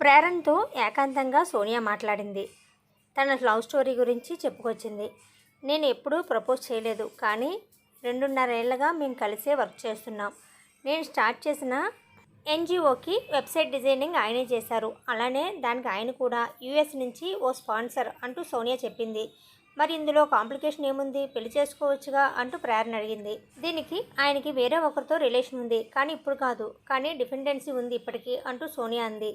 ప్రేరణతో ఏకాంతంగా సోనియా మాట్లాడింది. తన లవ్ స్టోరీ గురించి చెప్పుకొచ్చింది. నేను ఎప్పుడూ ప్రపోజ్ చేయలేదు కానీ రెండున్నరేళ్ళుగా మేము కలిసే వర్క్ చేస్తున్నాం. నేను స్టార్ట్ చేసిన ఎన్జిఓకి వెబ్సైట్ డిజైనింగ్ ఆయనే చేశారు. అలానే దానికి ఆయన కూడా యూఎస్ నుంచి ఓ స్పాన్సర్ అంటూ సోనియా చెప్పింది. మరి ఇందులో కాంప్లికేషన్ ఏముంది? పెళ్ళి చేసుకోవచ్చుగా అంటూ ప్రేరణ అడిగింది. దీనికి ఆయనకి వేరే ఒకరితో రిలేషన్ ఉంది కానీ ఇప్పుడు కాదు కానీ డిపెండెన్సీ ఉంది ఇప్పటికీ అంటూ సోనియా అంది.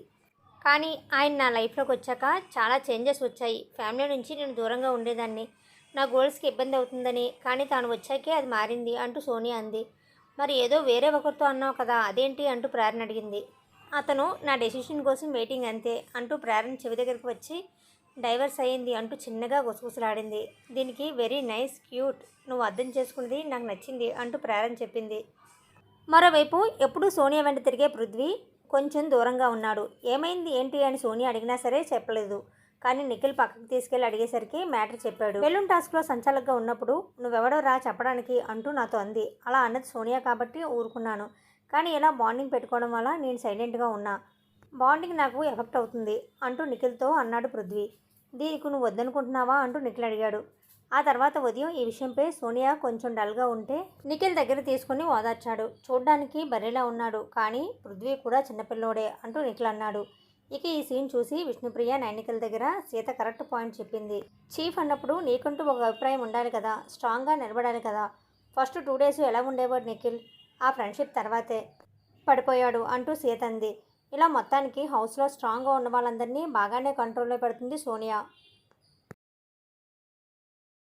కానీ ఆయన నా లైఫ్లోకి వచ్చాక చాలా చేంజెస్ వచ్చాయి. ఫ్యామిలీ నుంచి నేను దూరంగా ఉండేదాన్ని. నా గోల్స్కి ఇబ్బంది అవుతుందని కానీ తాను వచ్చాకే అది మారింది అంటూ సోనియా అంది. మరి ఏదో వేరే ఒకరితో అన్నావు కదా అదేంటి అంటూ ప్రేరణ అడిగింది. అతను నా డెసిషన్ కోసం వెయిటింగ్ అంతే అంటూ ప్రేరణ చెవి దగ్గరికి వచ్చి డైవర్స్ అయ్యింది అంటూ చిన్నగా గుసగుసలాడింది. దీనికి వెరీ నైస్ క్యూట్ నువ్వు అర్థం చేసుకున్నది నాకు నచ్చింది అంటూ ప్రేరణ చెప్పింది. మరోవైపు ఎప్పుడూ సోనియా వెంట తిరిగే పృథ్వీ కొంచెం దూరంగా ఉన్నాడు. ఏమైంది? ఏంటి అని సోని అడిగినా సరే చెప్పలేదు. కానీ నిఖిల్ పక్కకు తీసుకెళ్ళి అడిగేసరికి మ్యాటర్ చెప్పాడు. బెలూన్ టాస్క్లో సంచాలకుగా ఉన్నప్పుడు నువ్వెవడో రా చెప్పడానికి అంటూ నాతో అంది. అలా అన్నది సోనియా కాబట్టి ఊరుకున్నాను. కానీ ఇలా బాండింగ్ పెట్టుకోవడం వల్ల నేను సైలెంట్గా ఉన్నా. బాండింగ్ నాకు ఎఫెక్ట్ అవుతుంది అంటూ నిఖిల్తో అన్నాడు పృథ్వీ. దీనికి నువ్వు వద్దనుకుంటున్నావా? అంటూ నిఖిల్ అడిగాడు. ఆ తర్వాత ఉదయం ఈ విషయంపై సోనియా కొంచెం డల్గా ఉంటే నిఖిల్ దగ్గర తీసుకుని ఓదార్చాడు. చూడ్డానికి బర్రెలా ఉన్నాడు కానీ పృథ్వీ కూడా చిన్నపిల్లోడే అంటూ నిఖిల్ అన్నాడు. ఇక ఈ సీన్ చూసి విష్ణుప్రియ నైనికల దగ్గర సీత కరెక్ట్ పాయింట్ చెప్పింది. చీఫ్ అన్నప్పుడు నీకంటూ ఒక అభిప్రాయం ఉండాలి కదా స్ట్రాంగ్గా నిలబడాలి కదా. ఫస్ట్ టూ డేస్ ఎలా ఉండేవాడు నిఖిల్? ఆ ఫ్రెండ్షిప్ తర్వాతే. పడిపోయాడు అంటూ సీత అంది. ఇలా మొత్తానికి హౌస్లో స్ట్రాంగ్గా ఉన్న వాళ్ళందరినీ బాగానే కంట్రోల్లో పెడుతుంది సోనియా.